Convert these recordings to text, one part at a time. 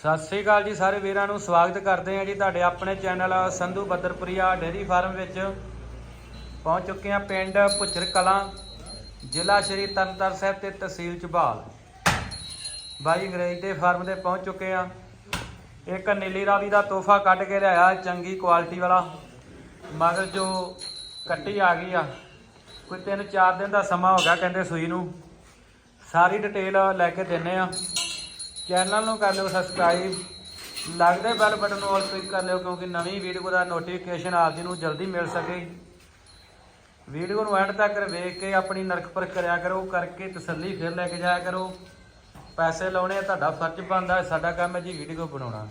ਸਤਿ ਸ੍ਰੀ ਅਕਾਲ ਜੀ ਸਾਰੇ ਵੀਰਾਂ ਨੂੰ, ਸਵਾਗਤ ਕਰਦੇ ਹਾਂ ਜੀ ਤੁਹਾਡੇ ਆਪਣੇ channel Sandhu Badarpuria dairy farm ਵਿੱਚ। ਪਹੁੰਚ ਚੁੱਕੇ ਹਾਂ ਪਿੰਡ ਪੁੱਛਰ ਕਲਾਂ, ਜ਼ਿਲ੍ਹਾ ਸ਼੍ਰੀ ਤਰਨਤਾਰਨ ਸਾਹਿਬ ਤੇ ਤਹਿਸੀਲ ਝਬਾਲ ਬਾਈ ਅੰਗਰੇਜ਼ ਦੇ ਫਾਰਮ ਤੇ ਪਹੁੰਚ ਚੁੱਕੇ ਹਾਂ। ਇੱਕ ਨੀਲੀ ਰਾਵੀ ਦਾ ਤੋਹਫਾ ਕੱਢ ਕੇ ਲਿਆਇਆ, ਚੰਗੀ ਕੁਆਲਿਟੀ ਵਾਲਾ। ਮਗਰ ਜੋ ਕੱਟੀ ਆ ਗਈ ਆ, ਕੋਈ 3-4 ਦਿਨ ਦਾ ਸਮਾਂ ਹੋ ਗਿਆ ਕਹਿੰਦੇ ਸੂਈ ਨੂੰ। ਸਾਰੀ ਡਿਟੇਲ ਲੈ ਕੇ ਦਿੰਨੇ ਆ। ਚੈਨਲ ਨੂੰ ਕਰ ਲਿਓ ਸਬਸਕ੍ਰਾਈਬ ਲੱਗਦੇ ਬੈਲ ਬਟਨ ਨੂੰ ਆਲ ਕਲਿੱਕ ਕਰ ਲਿਓ ਕਿਉਂਕਿ ਨਵੀਂ ਵੀਡੀਓ ਦਾ ਨੋਟੀਫਿਕੇਸ਼ਨ ਆਪ ਜੀ ਨੂੰ ਜਲਦੀ ਮਿਲ ਸਕੇ। ਵੀਡੀਓ ਨੂੰ ਐਂਡ ਤੱਕ ਵੇਖ ਕੇ ਆਪਣੀ ਨਰਕ ਪਰਖ ਕਰਿਆ ਕਰੋ ਕਰਕੇ ਤਸੱਲੀ ਫਿਰ ਲੈ ਕੇ ਜਾਇਆ ਕਰੋ। ਪੈਸੇ ਲਾਉਣੇ ਤੁਹਾਡਾ ਫਰਜ਼ ਬਣਦਾ ਹੈ, ਸਾਡਾ ਕੰਮ ਹੈ ਜੀ ਵੀਡੀਓ ਬਣਾਉਣਾ।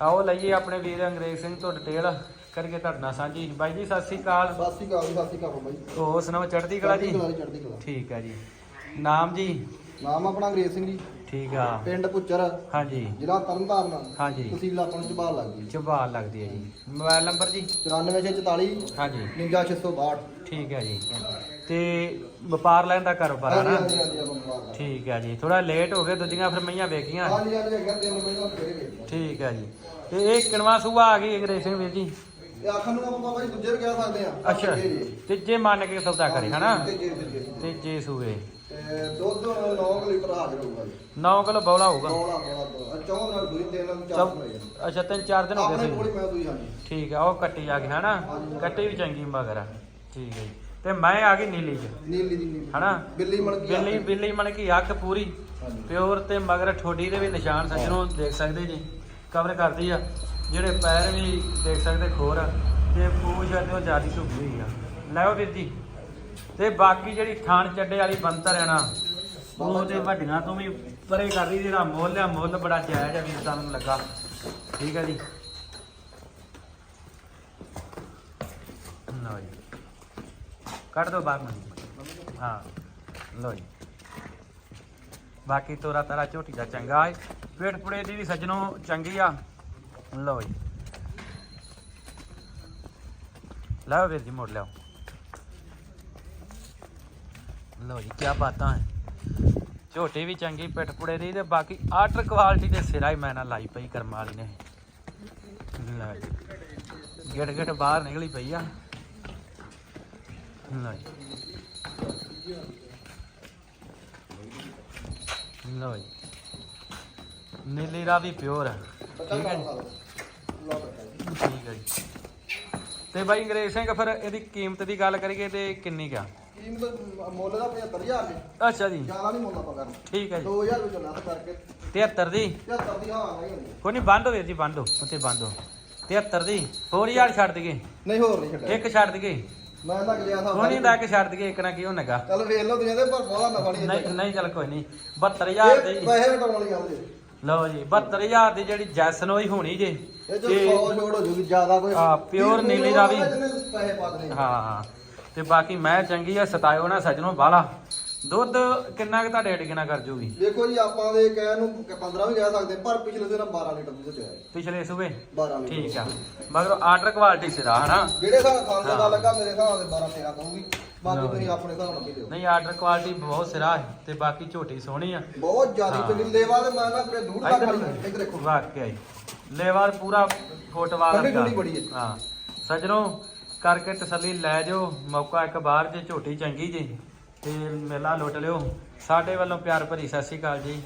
ਆਓ ਲਈਏ ਆਪਣੇ ਵੀਰ ਅੰਗਰੇਜ਼ ਸਿੰਘ ਤੋਂ ਡਿਟੇਲ ਕਰਕੇ ਤੁਹਾਡੇ ਨਾਲ ਸਾਂਝੀ। ਬਾਈ ਜੀ ਸਤਿ ਸ੍ਰੀ ਅਕਾਲ। ਸਤਿ ਸ਼੍ਰੀ ਅਕਾਲ ਜੀ ਸਤਿ ਸ਼੍ਰੀ ਅਕਾਲ ਬਾਈ। ਹੋਰ ਸੁਣਾਓ ਚੜ੍ਹਦੀ ਕਲਾ ਜੀ? ਚੜ੍ਹਦੀ ਕਲਾ ਜੀ, ਚੜ੍ਹਦੀ ਕਲਾ। ਠੀਕ ਹੈ ਜੀ। ਨਾਮ ਜੀ? ਨਾਮ ਆਪਣਾ ਅੰਗਰੇਜ਼ ਸਿੰਘ ਜੀ। ਠੀਕ ਆ। ਪਿੰਡ ਪੁੱਚਰ ਹਾਂਜੀ। ਜ਼ਿਲ੍ਹਾ ਤਰਨਤਾਰਨ। ਹਾਂਜੀ। ਤਹਿਸੀਲ ਆਪਾਂ ਨੂੰ ਝਬਾਲ ਲੱਗ ਗਈ। ਚਬਾਲ ਲੱਗਦੀ ਹੈ ਜੀ। ਮੋਬਾਈਲ ਨੰਬਰ ਜੀ? 9444 ਹਾਂਜੀ। 59662 ਠੀਕ ਹੈ ਜੀ। ਤੇ ਵਪਾਰ ਲੈਣ ਦਾ ਕਾਰੋਬਾਰ ਹੈ ਨਾ? ਠੀਕ ਹੈ ਜੀ। ਥੋੜਾ ਲੇਟ ਹੋ ਗਏ ਦੂਜੀਆਂ ਫਿਰ ਮਈਆਂ ਵੇਖੀਆਂ। ਹਾਂਜੀ ਹਾਂਜੀ ਹੈਗਾ ਤਿੰਨ ਮਹੀਨੇ ਫੇਰੇ ਵੇਚ ਠੀਕ ਹੈ ਜੀ। ਤੇ ਇਹ ਕਿਣਵਾ ਸੂਆ ਆ ਗਈ ਅੰਗਰੇਜ਼ ਸਿੰਘ ਵੀਰ ਜੀ? ਆਖਣ ਨੂੰ ਆਪਾਂ ਜੀ ਦੂਜੇ ਵੀ ਕਹਿ ਸਕਦੇ ਆ। ਅੱਛਾ। ਤੇ ਜੇ ਮੰਨ ਕੇ ਸੌਦਾ ਕਰੇ ਹਨਾ। ਤੇ ਜੇ ਸੂਏ। ਤੇ ਦੁੱਧ 9 ਲੀਟਰ ਹਾਜ਼ਰ ਹੋਊਗਾ ਜੀ। 9 ਕਿਲੋ ਬੌਲਾ ਹੋਊਗਾ। ਬੋਲਾ ਬੋਲਾ ਚੌਂ ਨਾਲ ਚਾਰ ਜਾਣੀ ਅੱਛਾ ਤਿੰਨ ਚਾਰ ਦਿਨ ਹੋ ਆਪਣੇ ਗਏ ਕੋਲ ਸੀ ਹੀ ਮੈਂ ਦੂਈ ਹਾਂਜੀ। ਠੀਕ ਆ ਉਹ ਕੱਟੀ ਆ ਗਈ ਹਨਾ? ਕੱਟੀ ਵੀ ਚੰਗੀ ਮਗਰ ਆ। ਠੀਕ ਹੈ ਜੀ। ਤੇ ਮੈਂ ਆ ਗਈ ਨੀਲੀ ਚ। ਨੀਲੀ ਦੀ ਨੀਲੀ। ਹਨਾ? ਬਿੱਲੀ ਮਣ ਕੀ ਬਿੱਲੀ ਬਿੱਲੀ ਮਨ ਕੀ ਅੱਖ ਪੂਰੀ। ਹਾਂਜੀ। ਪਿਓਰ ਤੇ ਮਗਰ ਠੋਡੀ ਦੇ ਵੀ ਨਿਸ਼ਾਨ ਸੱਜਣੋਂ ਦੇਖ ਸਕਦੇ ਜੀ। ਕਵਰ ਕਰਦੀ ਆ। ਜਿਹੜੇ ਪੈਰ ਵੀ ਦੇਖ ਸਕਦੇ ਖੋਰ ਆ। ਤੇ ਪੂਛ ਆ ਤੇ ਉਹ ਜਿਆਦੀ ਧੁੱਪੀ ਹੋਈ ਆ। ਲੈਓ ਵੀਰ ਜੀ। ਤੇ ਬਾਕੀ ਜਿਹੜੀ ਥਾਣ ਚੱਡੇ ਵਾਲੀ ਬੰਤਰ ਹੈ ਨਾ, ਉਹ ਤੇ ਵੱਡੀਆਂ ਤੋਂ ਵੀ ਪਰੇ ਕਰਦੀ ਜਿਹੜਾ ਮੁੱਲ ਆ, ਮੁੱਲ ਬੜਾ ਜਾਇਜ਼ ਆ ਵੀਰ ਸਾਹਿਬ ਲੱਗਾ। ਠੀਕ ਹੈ ਜੀ। ਲਓ ਜੀ। ਕੱਢ ਦੋ ਬਾਹਰ ਨੂੰ। ਹਾਂ, ਲਓ ਜੀ। ਬਾਕੀ ਤੋਰਾ ਤਾਰਾ ਝੋਟੀ ਦਾ ਚੰਗਾ ਹੈ ਪੇਟ ਪੁੜੇ ਦੀ ਵੀ ਸੱਜਣੋ ਚੰਗੀ ਆ। ਲਓ ਜੀ। ਲਓ ਵੀਰ ਜੀ, ਮੋੜ ਲਿਆਓ। ਲਓ ਜੀ ਕੀ ਬਾਤਾਂ ਹੈ ਝੋਟੀ ਵੀ ਚੰਗੀ, ਪਿੱਠ ਪੁੜੇ ਦੀ ਤੇ ਬਾਕੀ ਆਰਡਰ ਕੁਆਲਿਟੀ ਦੇ ਸਿਰਾ ਹੀ ਮੈਂ ਨਾ ਲਾਈ ਪਈ ਕਰਮ ਵਾਲੀ ਨੇ। ਲਓ ਜੀ, ਗਿੜ ਗਿੜ ਬਾਹਰ ਨਿਕਲੀ ਪਈ ਆ। ਲਓ ਜੀ। ਲਓ ਜੀ। ਨੀਲੀ ਰਾਵੀ ਪਿਓਰ ਹੈ ਠੀਕ ਹੈ ਠੀਕ ਹੈ ਜੀ। ਤੇ ਬਾਈ ਅੰਗਰੇਜ਼ ਸਿੰਘ, ਫਿਰ ਇਹਦੀ ਕੀਮਤ ਦੀ ਗੱਲ ਕਰੀਏ ਤੇ ਕਿੰਨੀ ਕਾ ਕੀਮਤ ਮੁੱਲ ਦਾ 75000 ਜੀ ਅੱਛਾ ਜੀ। ਜ਼ਿਆਦਾ ਨਹੀਂ ਮੁੱਲ ਆਪਾਂ ਕਰਨਾ। ਠੀਕ ਹੈ ਜੀ। 2000 ਵਿੱਚ ਲੱਖ ਕਰਕੇ। 73 ਦੀ? 73 ਦੀ ਹਾਂ ਨਹੀਂ ਹੁੰਦੀ ਕੋਈ ਨਹੀਂ ਬੰਦ ਹੋ ਵੀਰ ਜੀ ਬੰਦ ਹੋ। ਉੱਥੇ ਬੰਦ ਹੋ। 73 ਦੀ। ਹੋਰ ਯਾਰ ਛੱਡ ਦਈਏ। ਨਹੀਂ ਹੋਰ ਨਹੀਂ ਛੱਡਿਆ। ਇੱਕ ਛੱਡ ਦਈਏ। ਮੈਂ ਤਾਂ ਗਿਆ ਥਾ ਕੋਈ ਨਹੀਂ ਦਾ ਇੱਕ ਛੱਡ ਦਈਏ ਇੱਕ ਨਾ ਕੀ ਹੋਣਾਗਾ। ਚੱਲ ਵੇਖ ਲਓ ਤੁਸੀਂ ਇਹਦੇ ਪਰ ਬੋਲਾ ਨਫਾ ਨਹੀਂ ਨਹੀਂ ਨਹੀਂ ਚੱਲ ਕੋਈ ਨਹੀਂ। 72000 ਇਹ ਦੀ। ਪੈਸੇ ਘਟਾਉਣ ਵਾਲੀ ਗੱਲ ਜੀ। ਲਓ ਜੀ 72000 ਦੀ ਜਿਹੜੀ ਜੈਸਨ ਹੋਈ ਹੋਣੀ ਜੇ। ਇਹ ਜੋ 100 ਛੋੜ ਹੋ ਜੂਗੀ ਜ਼ਿਆਦਾ ਕੋਈ ਹਾਂ, ਵੀਹ ਨੀਲੀ ਦਾ ਵੀ। ਜਿੰਨੇ ਪੈਸੇ ਪਾ ਦੇਣੇ। ਹਾਂ। ਤੇ ਬਾਕੀ ਮੈਂ ਚੰਗੀ ਆ ਸਤਾਇਓ ਨਾ ਸਜਣੋ ਬਾਲਾ। ਦੁੱਧ ਕਿੰਨਾ ਕੁ ਤੁਹਾਡੇ ਅਟਕਣਾ ਕਰ ਜੂਗੀ ਦੇਖੋ ਜੀ ਆਪਾਂ ਦੇ ਕਹਿ ਨੂੰ ਕਿ 15 ਵੀ ਕਹਿ ਸਕਦੇ ਪਰ ਪਿਛਲੇ ਦਿਨ 12 ਲੀਟਰ ਦੁੱਧ ਚੋਇਆ ਪਿਛਲੇ ਸੂਬੇ? 12 ਲੀਟਰ ਠੀਕ ਆ। ਮਗਰ ਆਰਡਰ ਕੁਆਲਿਟੀ ਸਿਰਾ ਹਨਾ? ਜਿਹੜੇ ਖਾਣ ਦਾ। ਲੱਗਾ ਮੇਰੇ ਹਿਸਾਬ ਦੇ 12 13 ਕਹੂਗੀ ਬਾਕੀ ਤੁਸੀਂ। ਆਪਣੇ ਹਿਸਾਬ ਨਾਲ ਦਿਓ ਨਹੀਂ ਆਰਡਰ ਕੁਆਲਿਟੀ ਬਹੁਤ ਸਿਰਾ ਹੈ ਤੇ ਬਾਕੀ ਝੋਟੀ ਸੋਹਣੀ ਆ। ਬਹੁਤ ਜ਼ਿਆਦਾ। ਚੰਗੀ ਲੇਵਾ ਤੇ ਮੈਂ ਨਾ ਆਪਣੇ ਦੂਰ ਤੱਕ ਖੜੀ ਇੱਧਰ ਦੇਖੋ। ਵਾਕਿਆ ਹੀ ਲੇਵਾਰ ਪੂਰਾ ਫੋਟਵਾਲ ਲੱਗਾ। ਹਾਂ। ਸਜਣੋ ਕਰਕੇ ਤਸੱਲੀ ਲੈ ਜਾਓ। ਮੌਕਾ ਇੱਕ ਬਾਹਰ ਜੇ ਝੋਟੀ ਚੰਗੀ ਜੀ। ਤੇ ਮੇਲਾ ਲੁੱਟ ਲਿਓ। ਸਾਡੇ ਵੱਲੋਂ ਪਿਆਰ ਭਰੀ ਸਤਿ ਸ਼੍ਰੀ ਅਕਾਲ ਜੀ।